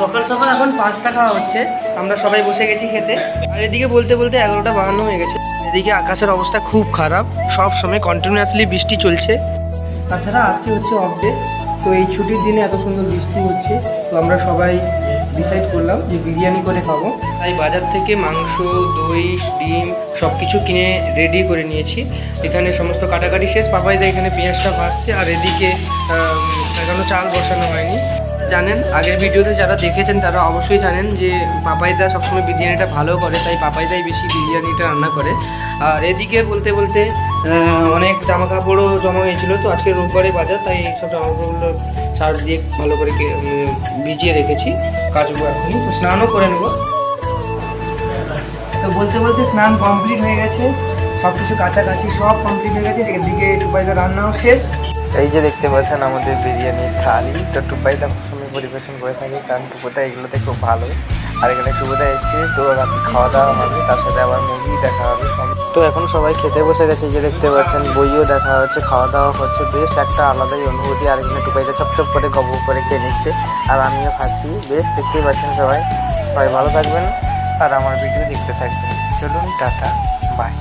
সকাল সকাল এখন পাঁচটা খাওয়া হচ্ছে। আমরা সবাই বসে গেছি খেতে। আর এদিকে বলতে বলতে এগারোটা বাহান্ন হয়ে গেছে। এদিকে আকাশের অবস্থা খুব খারাপ। সব সময় কন্টিনিউয়াসলি বৃষ্টি চলছে। তাছাড়া আজকে হচ্ছে অফ ডে তো এই ছুটির দিনে এত সুন্দর বৃষ্টি হচ্ছে। তো আমরা সবাই ডিসাইড করলাম যে বিরিয়ানি করে খাব। তাই বাজার থেকে মাংস দই ডিম সব কিছু কিনে রেডি করে নিয়েছি। এখানে সমস্ত কাটাকাটি শেষ। পাপাইদা এখানে পেঁয়াজটা ভাসছে আর এদিকে আম, এখনও চাল বসানো হয়নি। জানেন, আগের ভিডিওতে যারা দেখেছেন তারা অবশ্যই জানেন যে পাপাইদা সবসময় বিরিয়ানিটা ভালো করে, তাই পাপাইদাই বেশি বিরিয়ানিটা রান্না করে। আর এদিকে বলতে বলতে অনেক জামা কাপড়ও জমা হয়েছিল, তো আজকে রোববারে বাজার, তাই সব জামা কাপড়গুলো সার দিয়ে ভালো করে ভিজিয়ে রেখেছি কাচবো এখনই। তো স্নানও করে নেব। তো বলতে বলতে স্নান কমপ্লিট হয়ে গেছে সব কিছু কাছাকাছি সব কমপ্লিট হয়ে গেছে, এদিকে টুপাইদা রান্নাও শেষ। এই যে দেখতে পাচ্ছেন আমাদের বিরিয়ানির থালি, তো টুপাই টুপাইটা সময় পরিবেশন করে থাকি, কারণ টুকুটা এগুলোতে খুব ভালো। আর এখানে সুবিধা এসছে, তো রাতে খাওয়া দাওয়া হবে, তার সাথে আবার মুভি দেখা হবে তো এখন সবাই খেতে বসে গেছে যে দেখতে পাচ্ছেন, বইও দেখা হচ্ছে, খাওয়া দাওয়া হচ্ছে, বেশ একটা আলাদাই অনুভূতি, আর এখানে টুপাইটা চপচপ করে গপ করে খেয়ে নিচ্ছে, আর আমিও খাচ্ছি, বেশ দেখতেই পাচ্ছেন সবাই। সবাই ভালো থাকবেন, আর আমার ভিডিও দেখতে থাকবেন। চলুন, টাটা বাই